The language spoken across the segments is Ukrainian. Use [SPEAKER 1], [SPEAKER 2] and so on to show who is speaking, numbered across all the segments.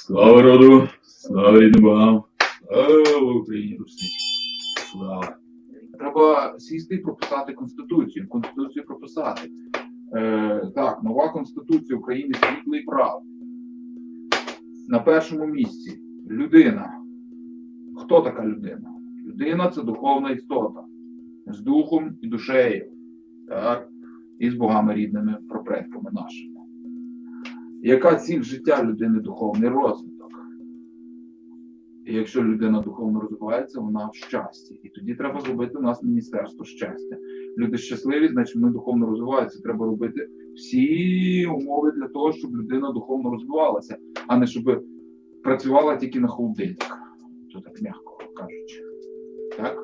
[SPEAKER 1] Слава роду, слава рідним богам, слава Україні Русі. Слава.
[SPEAKER 2] Треба сісти і прописати Конституцію. Конституцію прописати. Е, так, нова Конституція України світлий прав. На першому місці людина. Хто така людина? Людина це духовна істота з духом і душею, так, і з богами рідними, прапредками нашими. Яка ціль життя людини духовний розвиток? І якщо людина духовно розвивається, вона в щасті. І тоді треба зробити у нас міністерство щастя. Люди щасливі, значить вони духовно розвиваються. Треба робити всі умови для того, щоб людина духовно розвивалася, а не щоб працювала тільки на холодильник. То так м'яко кажучи. Так?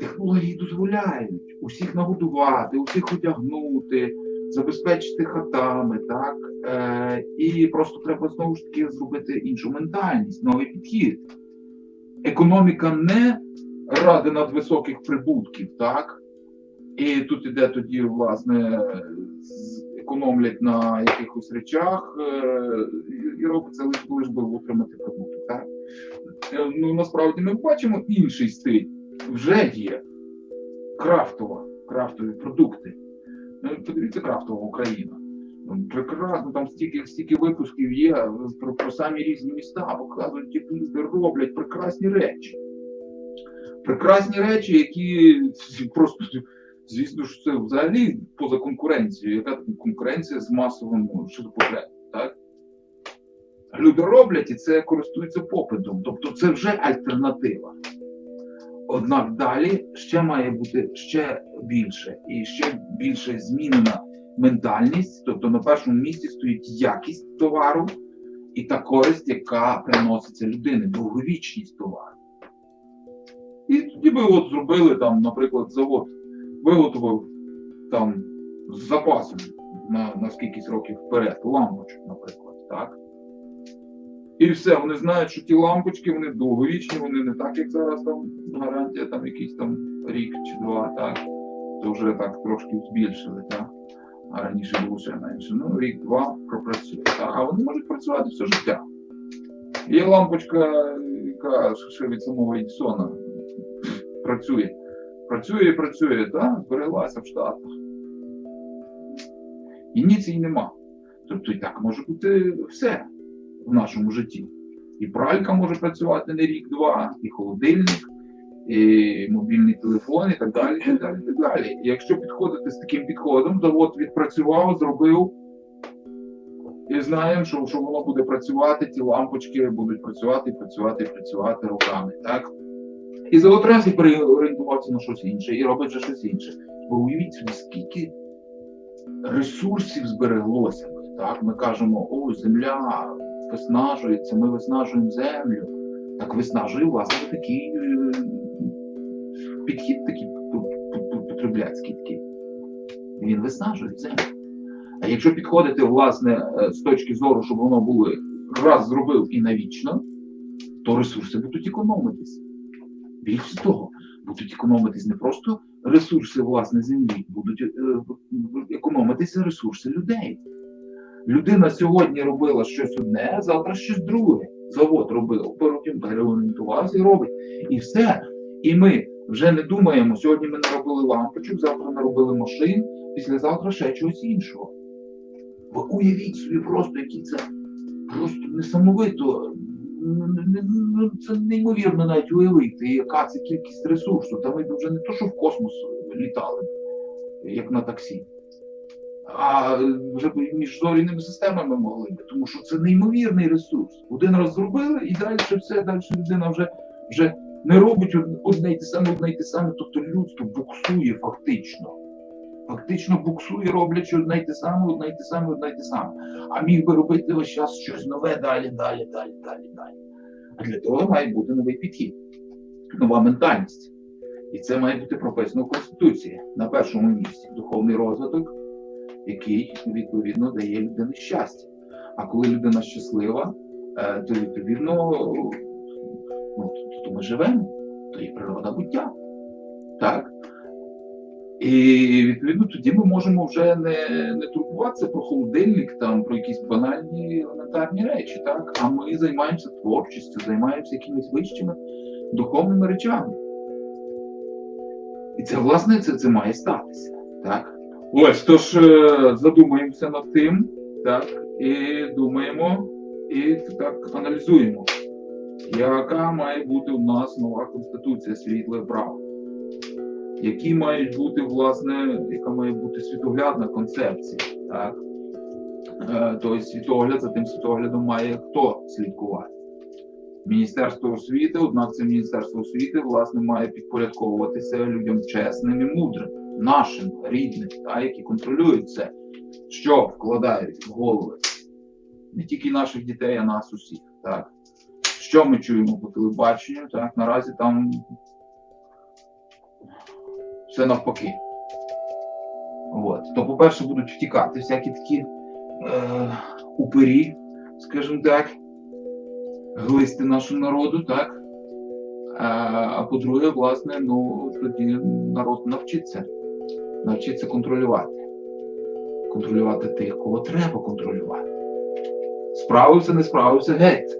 [SPEAKER 2] Технології дозволяють усіх нагодувати, усіх одягнути, забезпечити хатами, так? Е, і просто треба знову ж таки зробити іншу ментальність, новий підхід. Економіка не ради надвисоких прибутків, так? І тут іде тоді, власне, економлять на якихось речах е, і- робиться лише лиш би отримати прибуток. Так? Е, Ну, насправді ми бачимо інший стиль. Вже є крафтова, крафтові продукти. Ну, подивіться крафтова Україна. Ну, Прекрасно, там стільки, стільки випусків є про, про самі різні міста, показують, як люди роблять прекрасні речі. Прекрасні речі, які просто, звісно ж, це взагалі поза конкуренцією. Яка конкуренція з масовим ширпоглядом, так? Люди роблять і це користується попитом. Тобто це вже альтернатива. Однак далі ще має бути ще більше і ще більше змінена ментальність. Тобто на першому місці стоїть якість товару і та користь, яка приноситься людини, довговічність товару. І тоді би от зробили там, наприклад, завод виготовив там з запасом на, на скількись років вперед, лампочок, наприклад, так? І все, вони знають, що ті лампочки вони довговічні, вони не так, як зараз там гарантія, там якийсь там рік чи два, так. То вже так трошки збільшили, так. А раніше було ще менше. Ну, рік-два пропрацює. А вони можуть працювати все життя. Є лампочка, яка ще від самого Едісона працює. Працює і працює, так, збереглася в Штатах. І ні цій нема. Тобто і так може бути все в нашому житті. І пралька може працювати не рік-два, і холодильник, і мобільний телефон, і так далі. І далі, і далі. І якщо підходити з таким підходом, то от відпрацював, зробив. І знаємо, що, що воно буде працювати, ті лампочки будуть працювати, працювати, працювати роками. Так? І за от раз і переорієнтувався на щось інше, і робить вже щось інше. Бо уявіть собі, скільки ресурсів збереглося. Так, ми кажемо, о, земля виснажується, ми виснажуємо землю. Так виснажує власне такий е, підхід, такий потребляцький такий. Він виснажує землю. А якщо підходити, власне, е, з точки зору, щоб воно було раз зробив і навічно, то ресурси будуть економитись. Більше того, будуть економитись не просто ресурси власне землі, будуть е, економитися ресурси людей. Людина сьогодні робила щось одне, завтра щось друге. Завод робив, потім переорієнтувався і робить. І все. І ми вже не думаємо, сьогодні ми наробили лампочок, завтра наробили машин, післязавтра ще чогось іншого. Ви уявіть собі просто, які це просто несамовито. Це неймовірно навіть уявити, яка це кількість ресурсу. Та ми вже не то, що в космос літали, як на таксі а вже між зоряними системами могли би, тому що це неймовірний ресурс. Один раз зробили, і далі все, далі людина вже, вже не робить одне й те саме, одне й те саме, тобто людство буксує фактично. Фактично буксує, роблячи одне й те саме, одне й те саме, одне й те саме. А міг би робити весь час щось нове далі, далі, далі, далі, далі. А для того має бути новий підхід, нова ментальність. І це має бути прописано в Конституції на першому місці духовний розвиток, який відповідно дає людині щастя. А коли людина щаслива, е, то відповідно ну, то, ми живемо, то є природа буття. Так? І відповідно тоді ми можемо вже не, не турбуватися про холодильник, там про якісь банальні елементарні речі, так? А ми займаємося творчістю, займаємося якимись вищими духовними речами. І це, власне, це, це має статися. Так? Ось, тож е, задумаємося над тим, так, і думаємо, і так аналізуємо, яка має бути у нас нова конституція світлої права. Які мають бути, власне, яка має бути світоглядна концепція, так? Е, Тобто світогляд, за тим світоглядом має хто слідкувати? Міністерство освіти, однак це Міністерство освіти, власне, має підпорядковуватися людям чесним і мудрим, нашим, рідним, та, які контролюють це, що вкладають в голови не тільки наших дітей, а нас усіх. Так. Що ми чуємо по телебаченню? Так, наразі там все навпаки. От. То, по-перше, будуть втікати всякі такі е, упирі, скажімо так, глисти нашого народу, так? А, а по-друге, власне, ну тоді народ навчиться. Навчиться контролювати. Контролювати тих, кого треба контролювати. Справився, не справився, геть.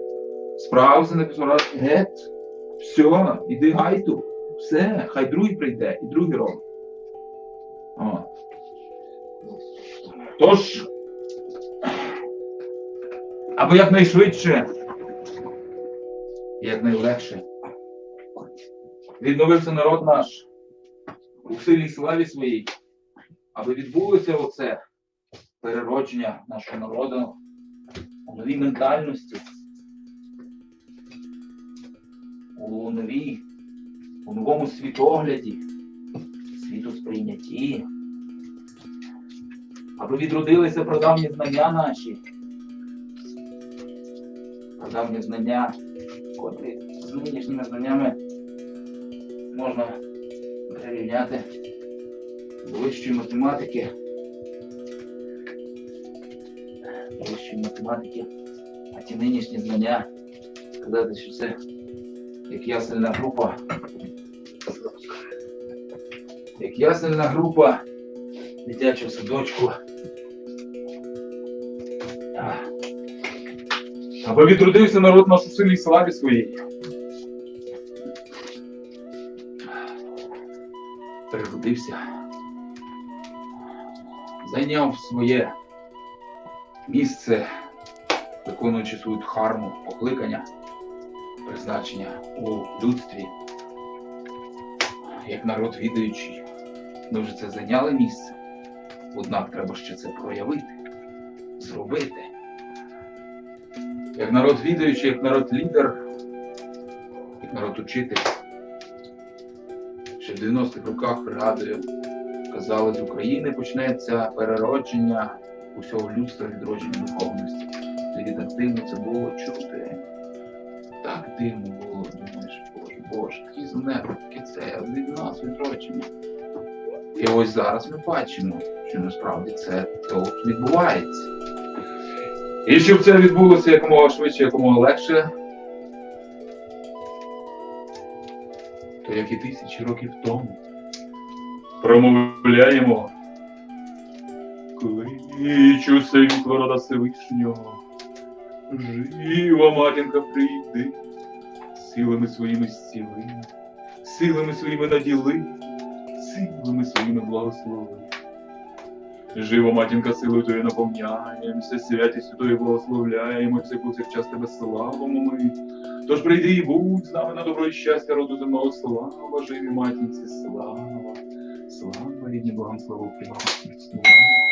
[SPEAKER 2] Справився, не справився, геть. Все, іди гайту. Все, хай другий прийде, і другий робить. Тож, або якнайшвидше, якнайлегше. Відновився народ наш у силі славі своїй, аби відбулося оце переродження нашого народу у новій ментальності, у новій, у новому світогляді, світосприйнятті, аби відродилися прадавні знання наші, прадавні знання, котрі з нинішніми знаннями можна прирівняти до вищої математики. До вищої математики, а ті нинішні знання сказати, що це як ясельна група. Як ясельна група дитячого садочку. Аби відродився народ наш у силі славі своїй. Переродився. Зайняв своє місце, виконуючи свою дхарму покликання, призначення у людстві. Як народ відаючий, ми вже це зайняли місце. Однак треба ще це проявити, зробити. Як народ відаючий, як народ лідер, як народ учитель. Ще в 90-х роках, пригадую, казали, з України почнеться переродження усього людства відродження духовності. Тоді так дивно це було чути. Так дивно було, думаєш, боже, боже, такі занепад, таке це, від нас відродження. І ось зараз ми бачимо, що насправді це то відбувається. І щоб це відбулося якомога швидше, якомога легше, як і тисячі років тому промовляємо кличу світло рода Всевишнього, жива матінка прийди, силами своїми зціли, силами своїми наділи, силами своїми благослови. Жива матінка силою Твоєю наповняємося, святістю Твоєю благословляємося, повсякчас Тебе славимо ми. Тож прийди і будь з нами на добро і щастя роду земного. Слава, живі матінці, слава, слава рідні Богам, Україні, слава.